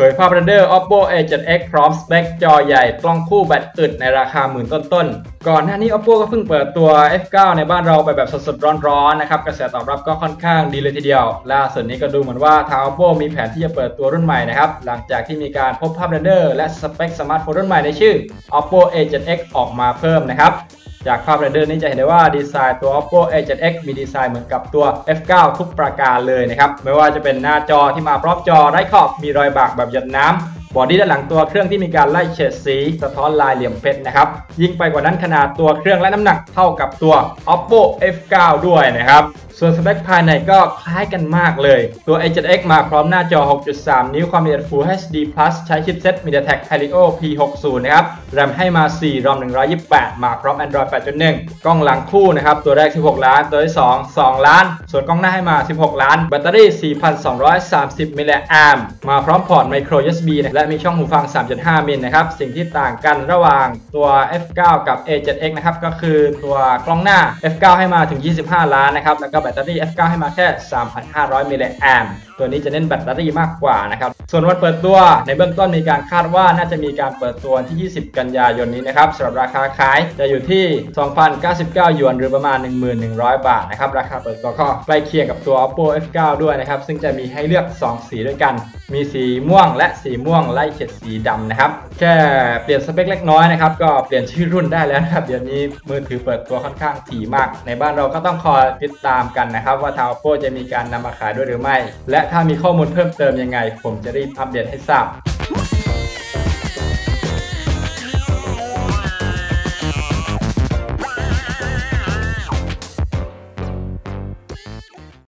เผยภาพเรนเดอร์ Oppo A7X พร้อมสเปคจอใหญ่กล้องคู่แบตอึดในราคาหมื่นต้นๆ ก่อนหน้านี้ Oppo ก็เพิ่งเปิดตัว F9 ในบ้านเราไปแบบสดๆ ร้อนๆ นะครับ กระแสตอบรับก็ค่อนข้างดีเลยทีเดียว ล่าสุดนี้ก็ดูเหมือนว่าทาง Oppo มีแผนที่จะเปิดตัวรุ่นใหม่นะครับ หลังจากที่มีการพบภาพเรนเดอร์และสเปคสมาร์ทโฟนรุ่นใหม่ในชื่อ Oppo A7X ออกมาเพิ่มนะครับจากภาพเรนเดอร์นี้จะเห็นได้ว่าดีไซน์ตัว Oppo A7X มีดีไซน์เหมือนกับตัว F9 ทุกประการเลยนะครับ ไม่ว่าจะเป็นหน้าจอที่มาพร้อมจอไร้ขอบมีรอยบากแบบหยดน้ำบอดี้ด้านหลังตัวเครื่องที่มีการไล่เฉดสี สะท้อนลายเหลี่ยมเพชรนะครับ ยิ่งไปกว่านั้นขนาดตัวเครื่องและน้ำหนักเท่ากับตัว Oppo F9 ด้วยนะครับ ส่วนสเปคภายในก็คล้ายกันมากเลย ตัว A7X มาพร้อมหน้าจอ 6.3 นิ้วความละเอียด Full HD Plus ใช้ชิปเซ็ต MediaTek Helio P60 นะครับ แรมให้มา4 ROM 128 มาพร้อม Android 8.1 กล้องหลังคู่นะครับ ตัวแรก 16 ล้าน ตัวที่ 2 2 ล้าน ส่วนกล้องหน้าให้มา 16 ล้าน แบตเตอรี่ 4,230 มิลลิแอมมาพร้อมพอร์ต Micro USB และมีช่องหูฟัง 3.5 มิลนะครับ สิ่งที่ต่างกันระหว่างตัว F9 กับ A7X นะครับ ก็คือตัวกล้องหน้า F9 ให้มาถึง 25 ล้านนะครับ แล้วก็ตเตอรี่ F9 ให้มาแค่ 3,500มิลลิแอมตัวนี้จะเน้นแบตเตอรี่มากกว่านะครับ ส่วนวันเปิดตัวในเบื้องต้นมีการคาดว่าน่าจะมีการเปิดตัวที่ 20 กันยายนนี้นะครับสำหรับราคาขายจะอยู่ที่ 2,099หยวนหรือประมาณ 1,100 บาทนะครับ ราคาเปิดตัวก็ใกล้เคียงกับตัว Oppo F9 ด้วยนะครับ ซึ่งจะมีให้เลือก 2 สีด้วยกัน มีสีม่วงและสีม่วงไล่เฉดสีดำนะครับ แค่เปลี่ยนสเปคเล็กน้อยนะครับ ก็เปลี่ยนชื่อรุ่นได้แล้วนะครับ เดี๋ยวนี้มือถือเปิดตัวค่อนข้างถี่มาก ในบ้านเราก็ต้องคอยติดตามกันนะครับ ว่าทาง Oppo จะมีการนำมาขายด้วยหรือไม่ และถ้ามีข้อมูลเพิ่มเติมยังไง ผมจะรีบอัปเดตให้ทราบ